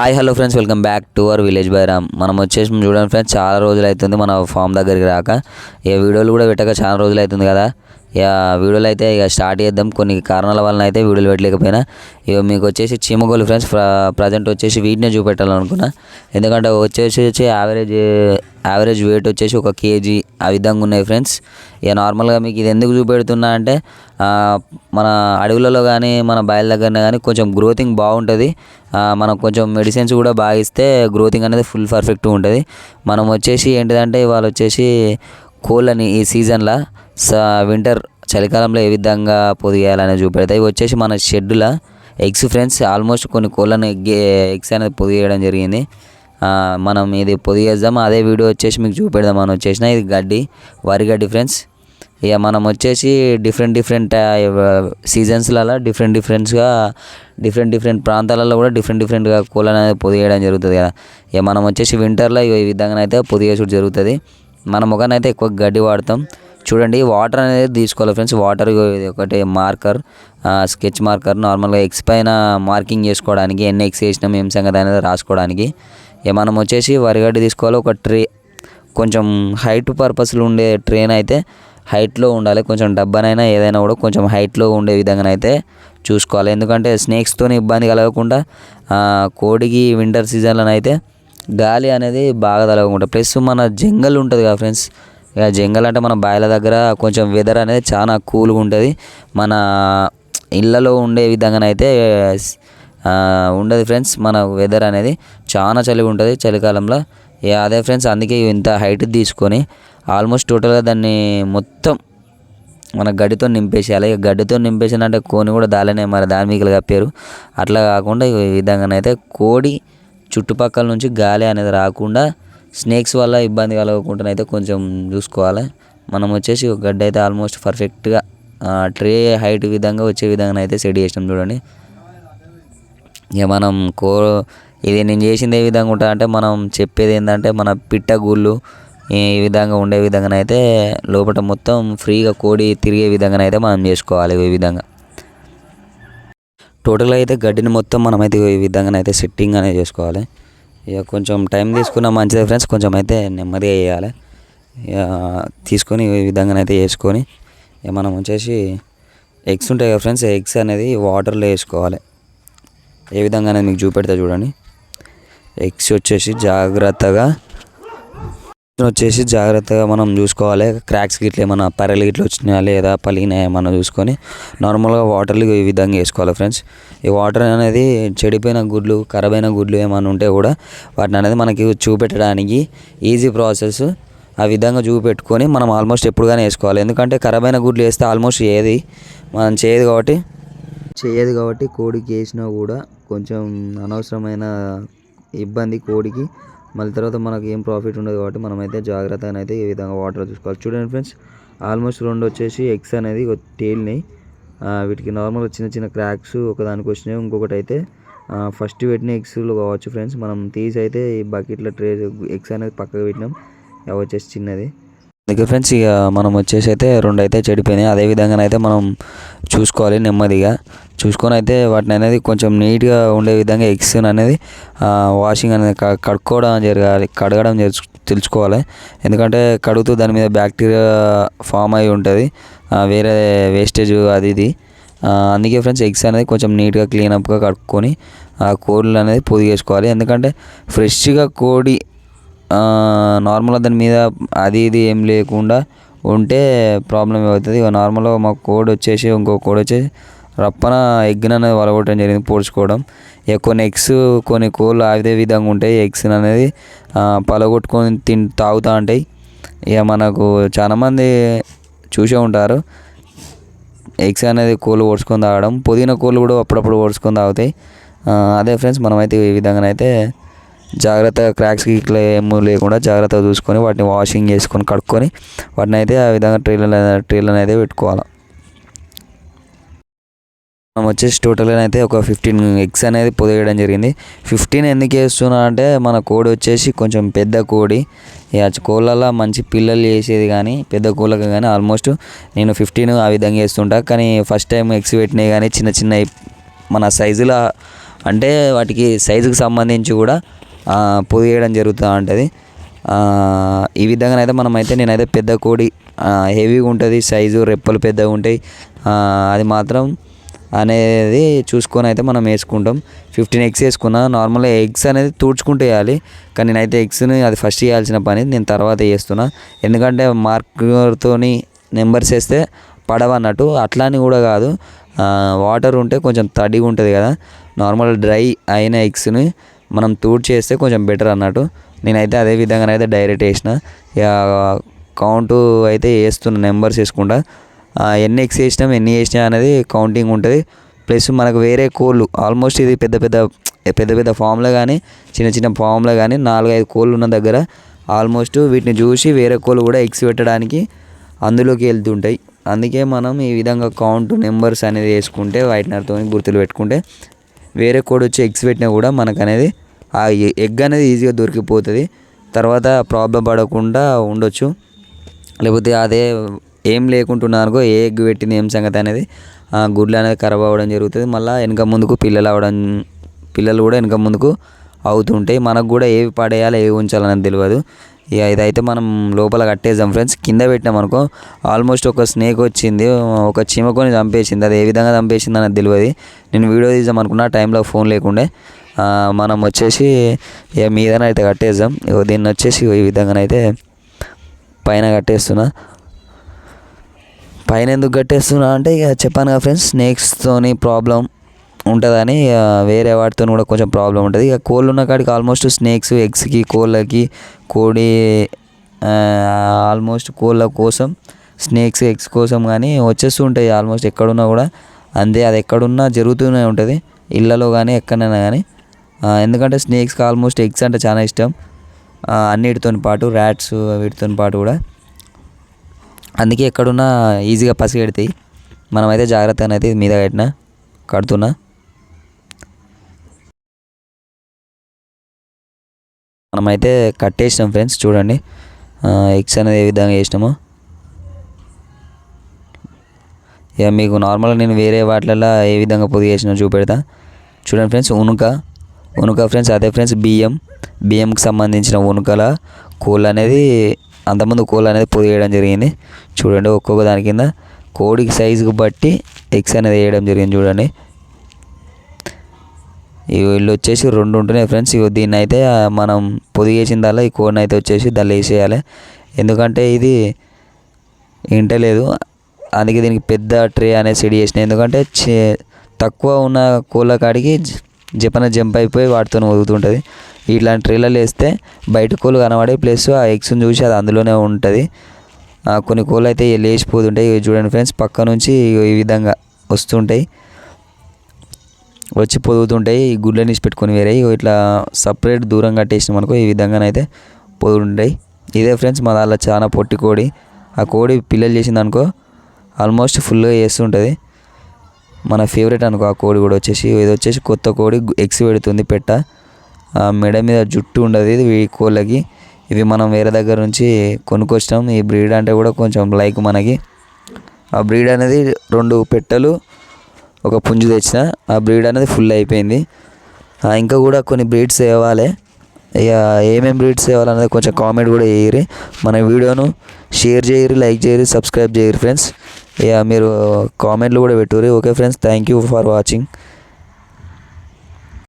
Hi hello friends welcome back to our village Bairam మనం వచ్చేసి చూడండి ఫ్రెండ్స్ చాలా రోజులు అవుతుంది మన ఫామ్ దగ్గరికి రాక. ఏ వీడియోలు కూడా పెట్టక చాలా రోజులు అవుతుంది కదా. ఇక వీడియోలు అయితే ఇక స్టార్ట్ చేద్దాం. కొన్ని కారణాల వలన అయితే వీడియోలు పెట్టలేకపోయినా. ఇక మీకు వచ్చేసి చీమగోలు ఫ్రెండ్స్ ప్రజెంట్ వచ్చేసి వీటినే చూపెట్టాలనుకున్నా. ఎందుకంటే వచ్చేసి వచ్చి యావరేజ్ యావరేజ్ వెయిట్ వచ్చేసి ఒక కేజీ ఆ విధంగా ఉన్నాయి ఫ్రెండ్స్ ఇక నార్మల్గా మీకు ఇది ఎందుకు చూపెడుతున్నా అంటే మన అడవులలో కానీ మన బయల దగ్గరనే కానీ కొంచెం గ్రోతింగ్ బాగుంటుంది. మనం కొంచెం మెడిసిన్స్ కూడా బాగా ఇస్తే గ్రోతింగ్ అనేది ఫుల్ పర్ఫెక్ట్గా ఉంటుంది. మనం వచ్చేసి ఏంటిదంటే ఇవాళ వచ్చేసి కోళ్ళని ఈ సీజన్లో స వింటర్ చలికాలంలో ఏ విధంగా పొదిగేయాలని చూపెడతాయి. ఇవి వచ్చేసి మన షెడ్యూల్ ఎగ్స్ ఫ్రెండ్స్ ఆల్మోస్ట్ కొన్ని కోళ్ళని ఎగ్ ఎగ్స్ అనేది పొదిగేయడం జరిగింది. మనం ఇది పొదిగేద్దాం అదే వీడియో వచ్చేసి మీకు చూపెడదాం మనం వచ్చేసిన. ఇది గడ్డి వరి గడ్డి ఫ్రెండ్స్. ఇక మనం వచ్చేసి డిఫరెంట్ డిఫరెంట్ సీజన్స్లలో డిఫరెంట్ డిఫరెంట్స్గా డిఫరెంట్ డిఫరెంట్ ప్రాంతాలలో కూడా డిఫరెంట్ డిఫరెంట్గా కోళ్ళని అనేది పొదిగేయడం జరుగుతుంది కదా. ఇక మనం వచ్చేసి వింటర్లో ఈ విధంగా అయితే పొదిగేసుడు జరుగుతుంది. మన ముఖాన్ని ఎక్కువ గడ్డి వాడతాం. చూడండి వాటర్ అనేది తీసుకోవాలి ఫ్రెండ్స్ వాటర్ ఇది ఒకటి మార్కర్ స్కెచ్ మార్కర్ నార్మల్గా ఎక్స్ పైన మార్కింగ్ చేసుకోవడానికి ఎన్ని ఎక్స్ వేసినాం ఏం సంగతి అనేది రాసుకోవడానికి. మనం వచ్చేసి వరిగడ్డి తీసుకోవాలి. ఒక ట్రే కొంచెం హైట్ పర్పస్లో ఉండే ట్రైన్ అయితే హైట్లో ఉండాలి. కొంచెం డబ్బానైనా ఏదైనా కూడా కొంచెం హైట్లో ఉండే విధంగా అయితే చూసుకోవాలి. ఎందుకంటే స్నేక్స్తో ఇబ్బంది కలగకుండా కోడికి వింటర్ సీజన్లో అయితే గాలి అనేది బాగా తలగకుండా ప్లస్ మన జంగల్ ఉంటుంది కదా ఫ్రెండ్స్ ఇక జంగల్ అంటే మన బాయిల దగ్గర కొంచెం వెదర్ అనేది చాలా కూల్గా ఉంటుంది. మన ఇళ్ళలో ఉండే విధంగానైతే ఉండదు ఫ్రెండ్స్ మన వెదర్ అనేది చాలా చలిగా ఉంటుంది చలికాలంలో. ఇక అదే ఫ్రెండ్స్ అందుకే ఇంత హైట్ తీసుకొని ఆల్మోస్ట్ టోటల్గా దాన్ని మొత్తం మన గడ్డితో నింపేసేయాలి. ఇక గడ్డితో నింపేసినంటే కోని కూడా దాలనే మరి దాని మీకు కప్పారు. అట్లా కాకుండా ఈ విధంగానైతే కోడి చుట్టుపక్కల నుంచి గాలి అనేది రాకుండా స్నేక్స్ వల్ల ఇబ్బంది కలగకుండా అయితే కొంచెం చూసుకోవాలి. మనం వచ్చేసి ఒక అయితే ఆల్మోస్ట్ పర్ఫెక్ట్గా ట్రే హైట్ విధంగా వచ్చే విధంగా అయితే సెట్ చేసినాం చూడండి. ఇక మనం కో ఇది నేను చేసింది ఏ విధంగా ఉంటుంది అంటే మనం చెప్పేది ఏంటంటే మన పిట్ట గుళ్ళు ఈ విధంగా ఉండే విధంగా అయితే లోపల మొత్తం ఫ్రీగా కోడి తిరిగే విధంగా అయితే మనం చేసుకోవాలి ఈ విధంగా. టోటల్గా అయితే గడ్డిని మొత్తం మనమైతే ఈ విధంగా అయితే సెట్టింగ్ అనేది చేసుకోవాలి. ఇక కొంచెం టైం తీసుకున్న మంచిదే ఫ్రెండ్స్ కొంచెం అయితే నెమ్మదిగా వేయాలి ఇక తీసుకొని ఈ విధంగా అయితే వేసుకొని ఇక మనం వచ్చేసి ఎగ్స్ ఉంటాయి కదా ఫ్రెండ్స్ ఎగ్స్ అనేది వాటర్లో వేసుకోవాలి. ఏ విధంగా అనేది మీకు చూపెడతా చూడండి. ఎగ్స్ వచ్చేసి జాగ్రత్తగా వచ్చేసి జాగ్రత్తగా మనం చూసుకోవాలి. క్రాక్స్ గిట్ల ఏమైనా పరలు గిట్ల వచ్చినాయా లేదా పలిగినాయా ఏమన్నా చూసుకొని నార్మల్గా వాటర్లు ఈ విధంగా వేసుకోవాలి ఫ్రెండ్స్. ఈ వాటర్ అనేది చెడిపోయిన గుడ్లు ఖరాబ్ అయిన గుడ్లు ఏమైనా ఉంటే కూడా వాటిని అనేది మనకి చూపెట్టడానికి ఈజీ ప్రాసెస్. ఆ విధంగా చూపెట్టుకొని మనం ఆల్మోస్ట్ ఎప్పుడుగానే వేసుకోవాలి. ఎందుకంటే ఖరాబ్ అయిన గుడ్లు వేస్తే ఆల్మోస్ట్ ఏది మనం చేయదు కాబట్టి. చేయదు కాబట్టి కోడికి వేసినా కూడా కొంచెం అనవసరమైన ఇబ్బంది కోడికి. మళ్ళీ తర్వాత మనకి ఏం ప్రాఫిట్ ఉండదు కాబట్టి మనమైతే జాగ్రత్తగా అయితే ఈ విధంగా వాటర్ చూసుకోవాలి. చూడండి ఫ్రెండ్స్ ఆల్మోస్ట్ రెండు వచ్చేసి ఎగ్స్ అనేది టేల్ని వీటికి నార్మల్ చిన్న చిన్న క్రాక్స్ ఒకదానికి వచ్చినాయి. ఇంకొకటి అయితే ఫస్ట్ పెట్టిన ఎగ్స్లు కావచ్చు ఫ్రెండ్స్ మనం తీసి అయితే ఈ బకెట్లో ట్రే ఎగ్స్ అనేది పక్కకు పెట్టినాం. అవి వచ్చేసి చిన్నది. అందుకే ఫ్రెండ్స్ ఇక మనం వచ్చేసి అయితే రెండు అయితే చెడిపోయినాయి. అదే విధంగా అయితే మనం చూసుకోవాలి నెమ్మదిగా. చూసుకొని అయితే వాటిని అనేది కొంచెం నీట్గా ఉండే విధంగా ఎగ్స్ అనేది వాషింగ్ అనేది కడుక్కోవడం జరగాలి కడగడం తెలుసుకోవాలి. ఎందుకంటే కడుగుతూ దాని మీద బ్యాక్టీరియా ఫామ్ అయి ఉంటుంది. వేరే వేస్టేజ్ అది ఇది. అందుకే ఫ్రెండ్స్ ఎగ్స్ అనేది కొంచెం నీట్గా క్లీనప్గా కడుక్కొని ఆ కోళ్ళు అనేది పొదిగేసుకోవాలి. ఎందుకంటే ఫ్రెష్గా కోడి నార్మల్గా దాని మీద అది ఇది ఏం లేకుండా ఉంటే ప్రాబ్లం అవుతుంది ఇక నార్మల్గా మా కోడ్ వచ్చేసి ఇంకో కోడ్ వచ్చేసి రప్పన ఎగ్ అనేది వలగొట్టడం జరిగింది పోడ్చుకోవడం ఇక కొన్ని ఎగ్స్ కొన్ని కోళ్ళు అదే విధంగా ఉంటాయి. ఎగ్స్ అనేది పలగొట్టుకొని తిన్ తాగుతూ ఉంటాయి. ఇక మనకు చాలామంది చూసే ఉంటారు. ఎగ్స్ అనేది కోళ్ళు ఓడ్చుకొని తాగడం. పుదీనా కోళ్ళు కూడా అప్పుడప్పుడు ఓడ్చుకొని తాగుతాయి. అదే ఫ్రెండ్స్ మనమైతే ఈ విధంగా అయితే జాగ్రత్తగా క్రాక్స్ ఇట్లా ఏమీ లేకుండా జాగ్రత్తగా చూసుకొని వాటిని వాషింగ్ చేసుకొని కడుక్కొని వాటిని అయితే ఆ విధంగా ట్రైలర్ ట్రీలను అయితే పెట్టుకోవాలి. మనం వచ్చేసి టోటల్గా అయితే ఒక ఫిఫ్టీన్ ఎగ్స్ అనేది పొదిగడం జరిగింది. ఫిఫ్టీన్ ఎందుకు వేస్తున్నా అంటే మన కోడి వచ్చేసి కొంచెం పెద్ద కోడి. ఇక కోళ్ళల్లో మంచి పిల్లలు చేసేది కానీ పెద్ద కోళ్ళకి కానీ ఆల్మోస్ట్ నేను ఫిఫ్టీన్ ఆ విధంగా వేస్తుంటా కానీ ఫస్ట్ టైం ఎగ్స్ పెట్టినాయి కానీ చిన్న చిన్న మన సైజులో అంటే వాటికి సైజుకి సంబంధించి కూడా పొదిగేయడం జరుగుతూ ఉంటుంది. ఈ విధంగా అయితే మనం అయితే నేనైతే పెద్ద కోడి హెవీగా ఉంటుంది సైజు రెప్పలు పెద్దగా ఉంటాయి. అది మాత్రం అనేది చూసుకొని అయితే మనం వేసుకుంటాం. ఫిఫ్టీన్ ఎగ్స్ వేసుకున్నా నార్మల్గా ఎగ్స్ అనేది తుడుచుకుంటూ వేయాలి. కానీ నేనైతే ఎగ్స్ని అది ఫస్ట్ చేయాల్సిన పని నేను తర్వాత చేస్తున్నా. ఎందుకంటే మార్కర్తోని నెంబర్స్ వేస్తే పడవన్నట్టు అట్లా అని కూడా కాదు. వాటర్ ఉంటే కొంచెం తడిగా ఉంటుంది కదా. నార్మల్ డ్రై అయిన ఎగ్స్ని మనం తూడ్ చేస్తే కొంచెం బెటర్ అన్నట్టు. నేనైతే అదే విధంగా అయితే డైరెక్ట్ వేసిన ఇక కౌంటు అయితే వేస్తున్న నెంబర్స్ వేసుకుంటా. ఎన్ని ఎగ్స్ వేసినాం ఎన్ని వేసినా అనేది కౌంటింగ్ ఉంటుంది. ప్లస్ మనకు వేరే కోళ్ళు ఆల్మోస్ట్ ఇది పెద్ద పెద్ద పెద్ద పెద్ద ఫామ్లో కానీ చిన్న చిన్న ఫామ్లో కానీ నాలుగైదు కోళ్ళు ఉన్న దగ్గర ఆల్మోస్ట్ వీటిని చూసి వేరే కోళ్ళు కూడా ఎక్స్ పెట్టడానికి అందులోకి వెళ్తుంటాయి. అందుకే మనం ఈ విధంగా కౌంట్ నెంబర్స్ అనేది వేసుకుంటే వైట్నర్తో గుర్తులు పెట్టుకుంటే వేరే కోడ్ వచ్చి ఎక్స్ పెట్టినా కూడా మనకు అనేది ఆ ఎగ్ అనేది ఈజీగా దొరికిపోతుంది. తర్వాత ప్రాబ్లం పడకుండా ఉండొచ్చు. లేకపోతే అదే ఏం లేకుంటున్నా అనుకో ఏ ఎగ్ పెట్టిన ఏం సంగతి అనేది ఆ గుడ్లు అనేది ఖరాబ్ అవ్వడం జరుగుతుంది. మళ్ళీ వెనక ముందుకు పిల్లలు అవడం పిల్లలు కూడా వెనక ముందుకు అవుతుంటాయి. మనకు కూడా ఏవి పడేయాలి ఏవి ఉంచాలని తెలియదు ఇక ఇదైతే మనం లోపల కట్టేద్దాం ఫ్రెండ్స్. కింద పెట్టినాం అనుకో ఆల్మోస్ట్ ఒక స్నేక్ వచ్చింది. ఒక చీమకొని చంపేసింది. అది ఏ విధంగా చంపేసింది అనేది తెలియదు నేను వీడియో తీద్దాం అనుకున్నా టైంలో ఫోన్ లేకుండే. మనం వచ్చేసి ఇక మీదనైతే కట్టేద్దాం. ఇక దీన్ని వచ్చేసి ఈ విధంగానైతే పైన కట్టేస్తున్నా. పైన ఎందుకు కట్టేస్తున్నా అంటే ఇక చెప్పాను కదా ఫ్రెండ్స్ స్నేక్స్తోని ప్రాబ్లం ఉంటుందని వేరే వాటితో కూడా కొంచెం ప్రాబ్లం ఉంటుంది. ఇక కోళ్ళు ఉన్న కాడికి ఆల్మోస్ట్ స్నేక్స్ ఎగ్స్కి కోళ్ళకి కోడి ఆల్మోస్ట్ కోళ్ళ కోసం స్నేక్స్ ఎగ్స్ కోసం కానీ వచ్చేస్తూ ఉంటాయి ఆల్మోస్ట్ ఎక్కడున్నా కూడా. అంతే అది ఎక్కడున్నా జరుగుతూనే ఉంటుంది. ఇళ్ళలో కానీ ఎక్కడైనా కానీ ఎందుకంటే స్నేక్స్కి ఆల్మోస్ట్ ఎగ్స్ అంటే చాలా ఇష్టం. అన్నిటితో పాటు ర్యాట్స్ వీటితో పాటు కూడా. అందుకే ఎక్కడున్నా ఈజీగా పసిగెడతాయి మనమైతే జాగ్రత్తగా అయితే మీద కట్టినా కడుతున్నా. మనమైతే కట్టేసినాం ఫ్రెండ్స్ చూడండి. ఎగ్స్ అనేది ఏ విధంగా వేసినామో. ఇక మీకు నార్మల్గా నేను వేరే వాటిలలో ఏ విధంగా పొది చేసినా చూపెడతా. చూడండి ఫ్రెండ్స్ ఉనుక. ఉనుక ఫ్రెండ్స్ అదే ఫ్రెండ్స్ బియ్యం. బియ్యంకి సంబంధించిన ఉనుకల కోళ్ళు అనేది అంతకుముందు కోళ్ళు అనేది పొది వేయడం జరిగింది. చూడండి ఒక్కొక్క దాని కింద కోడికి సైజుకి బట్టి ఎగ్స్ అనేది వేయడం జరిగింది చూడండి. వీళ్ళు వచ్చేసి రెండు ఉంటున్నాయి ఫ్రెండ్స్. ఇవి దీన్ని అయితే మనం పొదిగేసిన వేసిందల్లా ఈ కోడిని అయితే వచ్చేసి దాన్ని వేసేయాలి. ఎందుకంటే ఇది ఇంటలేదు అందుకే దీనికి పెద్ద ట్రే అనేది సెట్ చేసిన ఎందుకంటే చే- తక్కువ ఉన్న కోళ్ళ కాడికి జపన జంప్ అయిపోయి వాటితో వదులుతుంటుంది. ఇట్లాంటి ట్రేలలో వేస్తే బయట కోళ్ళు కనబడే ప్లస్ ఆ ఎగ్స్ని చూసి అది అందులోనే ఉంటుంది. ఆ, కొన్ని కోళ్ళు అయితే లేచిపోతుంటాయి. ఇవి చూడండి ఫ్రెండ్స్ పక్క నుంచి ఈ విధంగా వస్తుంటాయి. వచ్చి పొదుగుతుంటాయి. ఈ గుడ్లని పెట్టుకొని వేరే ఇట్లా సపరేట్ దూరం కట్టేసినాం అనుకో ఈ విధంగానైతే పొదుగుంటాయి ఇదే ఫ్రెండ్స్ మా దాంట్లో చాలా పొట్టి కోడి. ఆ కోడి పిల్లలు చేసింది అనుకో ఆల్మోస్ట్ ఫుల్గా చేస్తుంటుంది. మన ఫేవరెట్ అనుకో ఆ కోడి కూడా వచ్చేసి ఇది వచ్చేసి కొత్త కోడి ఎగ్స్ పెడుతుంది పెట్ట. ఆ మెడ మీద జుట్టు ఉండదు ఇది ఈ కోళ్ళకి. ఇవి మనం వేరే దగ్గర నుంచి కొనుక్కొచ్చినాం. ఈ బ్రీడ్ అంటే కూడా కొంచెం లైక్ మనకి. ఆ బ్రీడ్ అనేది రెండు పెట్టెలు ఒక పుంజు తెచ్చిన. ఆ బ్రీడ్ అనేది ఫుల్ అయిపోయింది. ఇంకా కూడా కొన్ని బ్రీడ్స్ ఇవ్వాలి ఇక ఏమేమి బ్రీడ్స్ ఇవ్వాలనేది కొంచెం కామెంట్ కూడా చేయరు మన వీడియోను షేర్ చేయరు లైక్ చేయరు సబ్స్క్రైబ్ చేయరు ఫ్రెండ్స్. ఇక మీరు కామెంట్లు కూడా పెట్టుర్రి. Okay friends thank you for watching